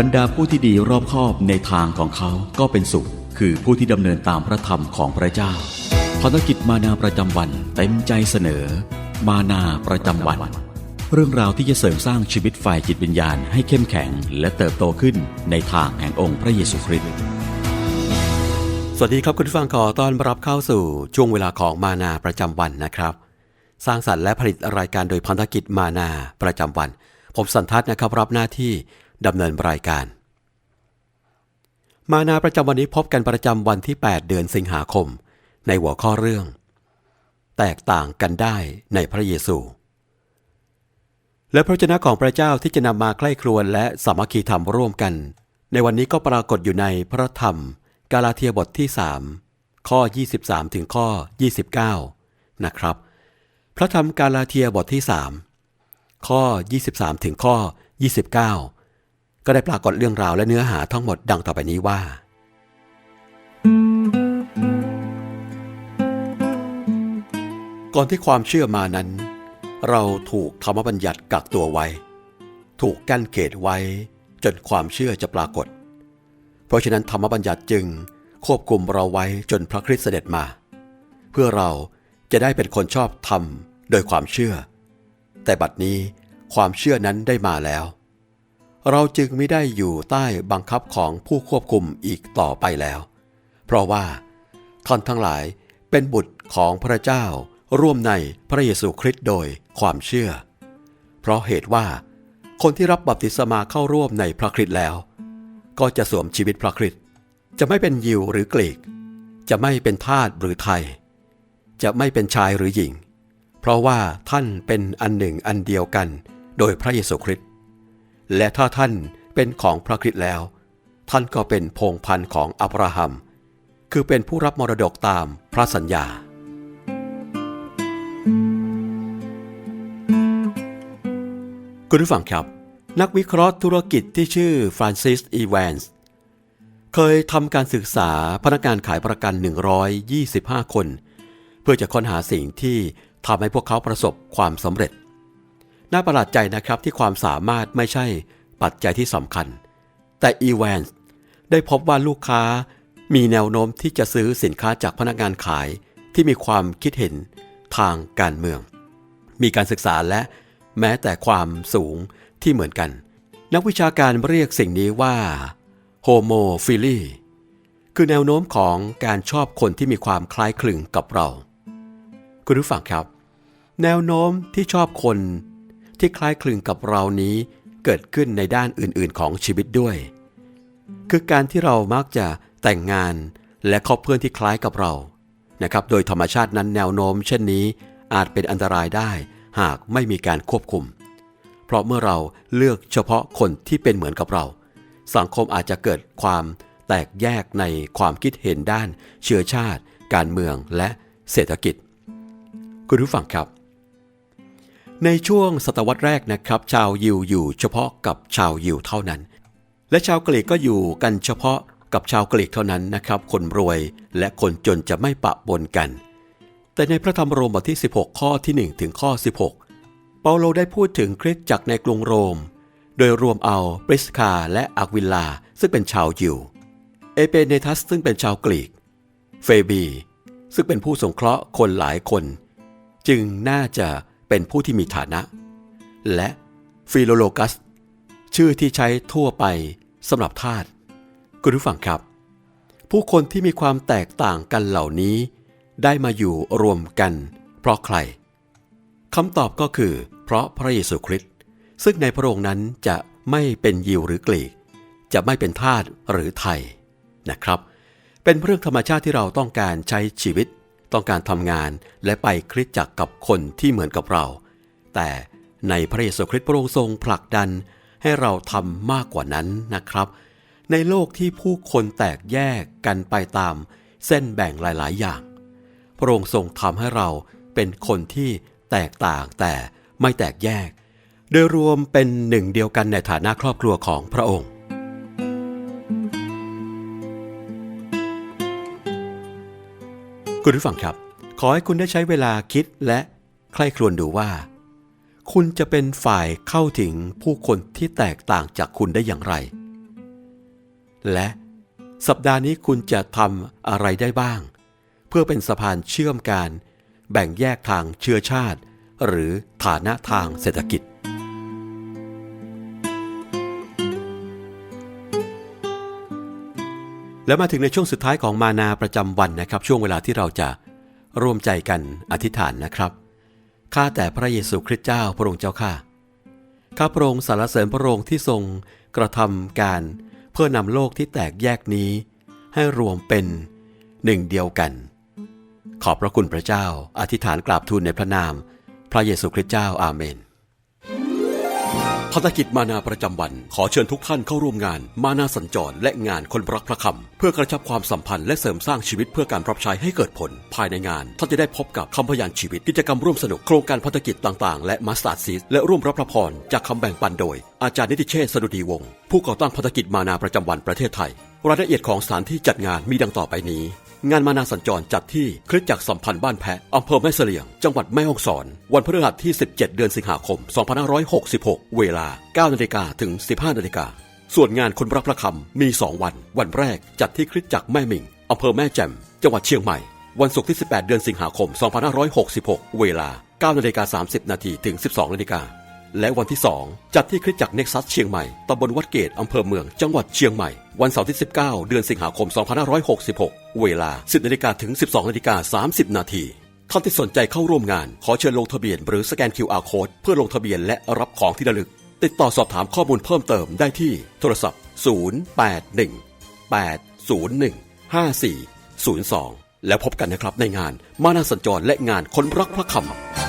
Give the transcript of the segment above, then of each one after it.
บรรดาผู้ที่ดีรอบคอบในทางของเขาก็เป็นสุข คือผู้ที่ดำเนินตามพระธรรมของพระเจ้าภารกิจมานาประจำวันเต็มใจเสนอ มานาประจำวัน เรื่องราวที่จะเสริมสร้างชีวิตฝ่ายจิตวิญญาณให้เข้มแข็ง และเติบโตขึ้นในทางแห่งองค์พระเยซูคริสต์สวัสดีครับคุณผู้ฟังขอต้อนรับเข้าสู่ช่วงเวลาของมานาประจำวันนะครับ สร้างสรรค์และผลิตรายการโดยพันธกิจมานาประจำวัน ผมสันทัศน์นะครับรับหน้าที่ ดำเนินรายการ มานาประจำวันนี้พบกันประจำวันที่ 8 เดือนสิงหาคม ในหัวข้อเรื่อง แตกต่างกันได้ในพระเยซู และพระเจ้าของพระเจ้าที่จะนำมาใกล้ครวนและสามัคคีธรรมร่วมกัน ในวันนี้ก็ปรากฏอยู่ในพระธรรม กาลาเทียบทที่ 3 ข้อ 23 ถึงข้อ 29 นะครับ พระธรรมกาลาเทียบทที่ 3 ข้อ 23 ถึงข้อ 29 ก็ได้ปรากฏเรื่องราวและเนื้อหาทั้งหมดดังต่อไปนี้ว่า ก่อนที่ความเชื่อมานั้น เราถูกธรรมบัญญัติกักตัวไว้ ถูกกั้นเขตไว้ จนความเชื่อจะปรากฏ เพราะฉะนั้นธรรมบัญญัติจึงควบคุมเราไว้จนพระคริสต์เสด็จมา เพื่อเราจะได้เป็นคนชอบธรรมโดยความเชื่อ แต่บัดนี้ความเชื่อนั้นได้มาแล้ว เราจึงไม่ได้อยู่ใต้บังคับของผู้ควบคุมอีกต่อไปแล้ว เพราะว่าท่านทั้งหลายเป็นบุตรของพระเจ้าร่วมในพระเยซูคริสต์โดยความเชื่อ เพราะเหตุว่า คนที่รับบัพติศมาเข้าร่วมในพระคริสต์แล้ว ก็จะสวมชีวิตพระคริสต์จะไม่เป็นยิวหรือกรีก จะไม่เป็นทาสหรือไทย จะไม่เป็นชายหรือหญิง เพราะว่าท่านเป็นอันหนึ่งอันเดียวกันโดยพระเยซูคริสต์ และถ้าท่านเป็นของพระคริสต์แล้ว ท่านก็เป็นพงพันธ์ของอับราฮัม คือเป็นผู้รับมรดกตามพระสัญญา คุณผู้ฟังครับ นักวิเคราะห์ธุรกิจที่ชื่อฟรานซิส อีแวนส์ เคยทำการศึกษาพนักงานขายประกัน 125 คน เพื่อจะค้นหาสิ่งที่ทำให้พวกเขาประสบความสำเร็จ น่าประหลาดใจนะครับที่ความสามารถไม่ใช่ปัจจัยที่สำคัญ แต่อีแวนส์ได้พบว่าลูกค้ามีแนวโน้มที่จะซื้อสินค้าจากพนักงานขายที่มีความคิดเห็นทางการเมือง มีการศึกษาและแม้แต่ความสูงที่เหมือนกัน นักวิชาการเรียกสิ่งนี้ว่าโฮโมฟิลีคือแนวโน้มของการชอบคนที่มีความคล้ายคลึงกับเรา คุณผู้ฟังครับ แนวโน้มที่ชอบคน ที่คล้ายคลึงกับเรานี้เกิดขึ้นในด้านอื่นๆของชีวิตด้วย คือการที่เรามักจะแต่งงานและคบเพื่อนที่คล้ายกับเรานะครับ โดยธรรมชาตินั้นแนวโน้ม เช่นนี้อาจเป็นอันตรายได้ หากไม่มีการควบคุม เพราะเมื่อเราเลือกเฉพาะคนที่เป็นเหมือนกับเรา สังคมอาจจะเกิดความแตกแยกในความคิดเห็นด้าน เชื้อชาติ การเมืองและเศรษฐกิจ คุณผู้ฟังครับ ในช่วงศตวรรษแรกนะครับ ชาวยิวอยู่เฉพาะกับชาวยิวเท่านั้น และชาวกรีกก็อยู่กันเฉพาะกับชาวกรีกเท่านั้นนะครับ คนรวยและคนจนจะไม่ปะปนกัน แต่ในพระธรรมโรมบทที่ 16 ข้อที่ 1 ถึงข้อ 16 เปาโลได้พูดถึงคริสตจักรในกรุงโรม โดยรวมเอาปริสคาและอักวิลลา ซึ่งเป็นชาวยิว เอเปเนทัสซึ่งเป็นชาวกรีก เฟบี ซึ่งเป็นผู้สงเคราะห์คนหลายคน จึงน่าจะ เป็นผู้ที่มีฐานะ และฟิโลโลกัส ชื่อที่ใช้ทั่วไปสำหรับทาสคุณผู้ฟังครับ ผู้คนที่มีความแตกต่างกันเหล่านี้ ได้มาอยู่รวมกัน เพราะใครคำตอบก็คือ เพราะพระเยซูคริสต์ซึ่งในพระองค์นั้นจะไม่เป็นยิวหรือกรีก จะไม่เป็นทาสหรือไทยนะครับ เป็นเรื่องธรรมชาติที่เราต้องการใช้ชีวิต ต้องการทำงานและไปคริสตจักรกับคนที่เหมือนกับเรา แต่ในพระเยซูคริสต์พระองค์ทรงผลักดันให้เราทำมากกว่านั้นนะครับ ในโลกที่ผู้คนแตกแยกกันไปตามเส้นแบ่งหลาย ๆ อย่าง พระองค์ทรงทำให้เราเป็นคนที่แตกต่างแต่ไม่แตกแยก โดยรวมเป็นหนึ่งเดียวกันในฐานะครอบครัวของพระองค์ คุณผู้ฟังครับ ขอให้คุณได้ใช้เวลาคิดและใคร่ครวญดูว่า คุณจะเป็นฝ่ายเข้าถึงผู้คนที่แตกต่างจากคุณได้อย่างไร และสัปดาห์นี้คุณจะทำอะไรได้บ้าง เพื่อเป็นสะพานเชื่อมการ แบ่งแยกทางเชื้อชาติ หรือฐานะทางเศรษฐกิจ แล้วมาถึงในช่วงสุดท้ายของมานาประจำวันนะครับ ช่วงเวลาที่เราจะร่วมใจกันอธิษฐานนะครับข้าแต่พระเยซูคริสต์เจ้าพระองค์เจ้าข้าข้าพระองค์สรรเสริญพระองค์ที่ทรงกระทำการ เพื่อนำโลกที่แตกแยกนี้ ให้รวมเป็นหนึ่งเดียวกัน ขอบพระคุณพระเจ้า อธิษฐานกราบทูลในพระนาม พระเยซูคริสต์เจ้าอาเมน ภารกิจมานาประจำวัน ขอเชิญทุกท่านเข้าร่วมงาน มานาสัญจรและงานคนรักพระคำเพื่อกระชับความสัมพันธ์และเสริมสร้างชีวิตเพื่อการรับใช้ให้เกิดผล ภายในงานท่านจะได้พบกับคำพยานชีวิตกิจกรรมร่วมสนุกโครงการพัฒกิจต่างๆ และมาสตาร์ดซีสและร่วมรับพระพรจากคำแบ่งปันโดย อาจารย์นิติเชษฐ์สดุดีวงศ์ผู้ก่อตั้งพัฒกิจมานาประจำวันประเทศไทย รายละเอียดของสถานที่จัดงานมีดังต่อไปนี้ งานมานาสัญจรจัดที่คริสตจักรสัมพันธ์บ้านแพะอำเภอแม่เสลียง จังหวัดแม่ฮ่องสอน วันพฤหัสที่ 17 เดือนสิงหาคม 2566 เวลา 9 นาฬิกาถึง 15 นาฬิกา ส่วนงานคนรักพระคำมี 2 วัน วันแรกจัดที่คริสตจักรแม่มิงอำเภอแม่แจ่ม จังหวัดเชียงใหม่ วันศุกร์ที่ 18 เดือนสิงหาคม 2566 เวลา 9 นาฬิกา 30 นาทีถึง 12 นาฬิกา และวันที่ 2 จัดที่คริสตจักรเน็กซัสเชียงใหม่ตำบลวัดเกตอำเภอเมืองจังหวัดเชียงใหม่ วันเสาร์ที่ 19 เดือนสิงหาคม 2566 เวลา 10นาฬิกาถึง 12นาฬิกา30 นาทีท่านที่สนใจเข้าร่วมงาน ขอเชิญลงทะเบียนหรือสแกน QR Code เพื่อลงทะเบียนและรับของที่ระลึก ติดต่อสอบถามข้อมูลเพิ่มเติมได้ที่โทรศัพท์ 081 801 5402 แล้วพบกันนะครับในงานมานาสัญจรและงานคนรักพระคำ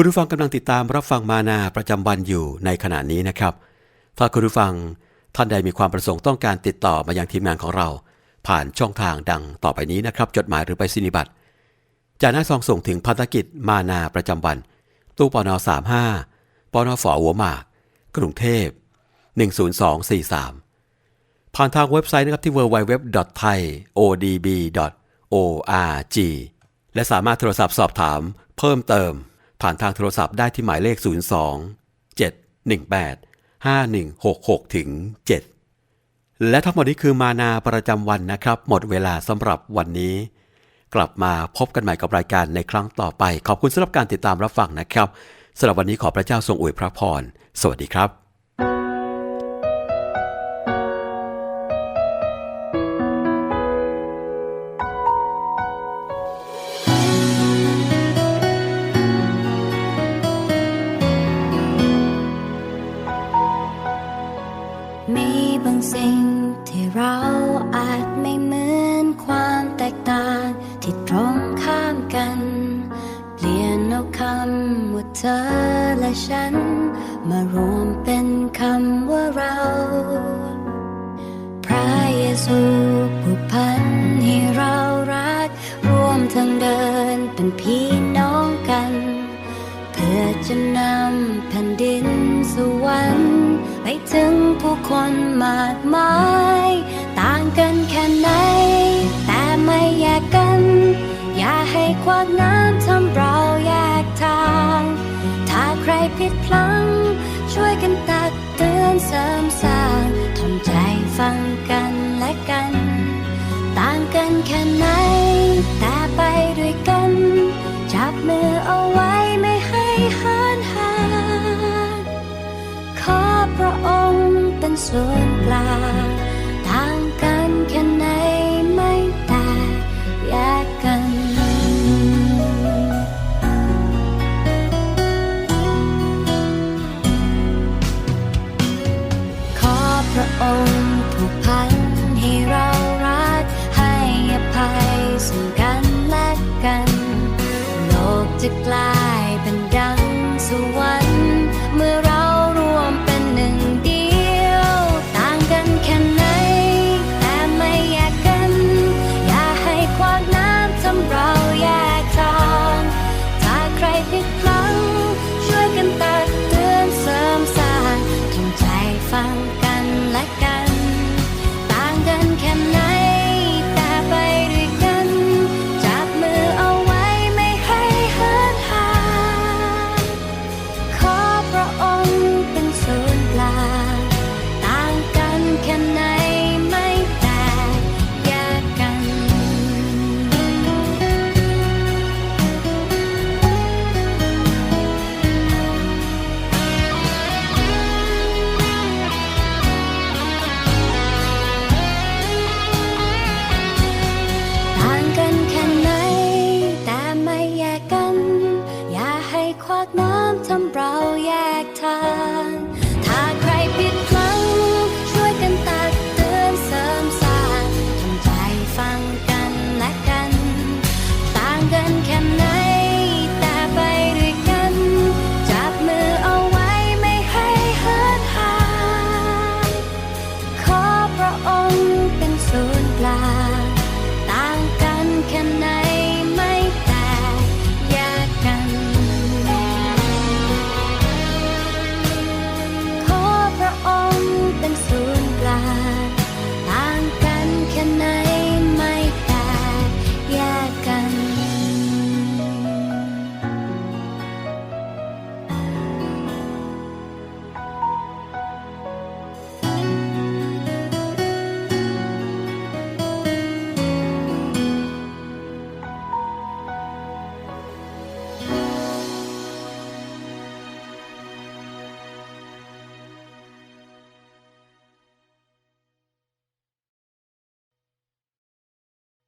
คุณผู้ฟังกำลังติดตามรับฟังมานาประจำวันอยู่ในขณะนี้นะครับถ้าคุณผู้ฟังท่านใดมีความประสงค์ต้องการติดต่อมายังทีมงานของเรา ผ่านช่องทางดังต่อไปนี้นะครับ จดหมายหรือไปสินิบัตรจากหน้าซองส่งถึงภารกิจมานาประจำวัน ตู้ปน35ปนฝหัวหมาก กรุงเทพ 10243 ผ่านทางเว็บไซต์นะครับที่ www.thaiodb.org และสามารถโทรศัพท์สอบถามเพิ่มเติม ผ่านทางโทรศัพท์ได้ที่หมายเลข 02 718 5166ถึง7และทั้งหมดนี้คือมานาประจำวันนะครับ หมดเวลาสำหรับวันนี้ กลับมาพบกันใหม่กับรายการในครั้งต่อไป ขอบคุณสำหรับการติดตามรับฟังนะครับสำหรับวันนี้ขอพระเจ้าทรงอวยพระพร สวัสดีครับ ผู้คนมากมาย ต่างกันแค่ไหน แต่ไม่แยกกัน อย่าให้ความน้ำทำเราแยกทาง ถ้าใครผิดพลั้ง ช่วยกันตักเตือนเสริมสร้างทำใจฟังกันและกัน ต่างกันแค่ไหน แต่ไปด้วยกัน จับมือเอาไว้ ส่วนกลางต่างกันแค่ไหนไม่แตกแยกกัน ขอพระองค์ผูกพันให้เรารัก ให้อภัยซึ่งกันและกัน โลกจะกลายเป็น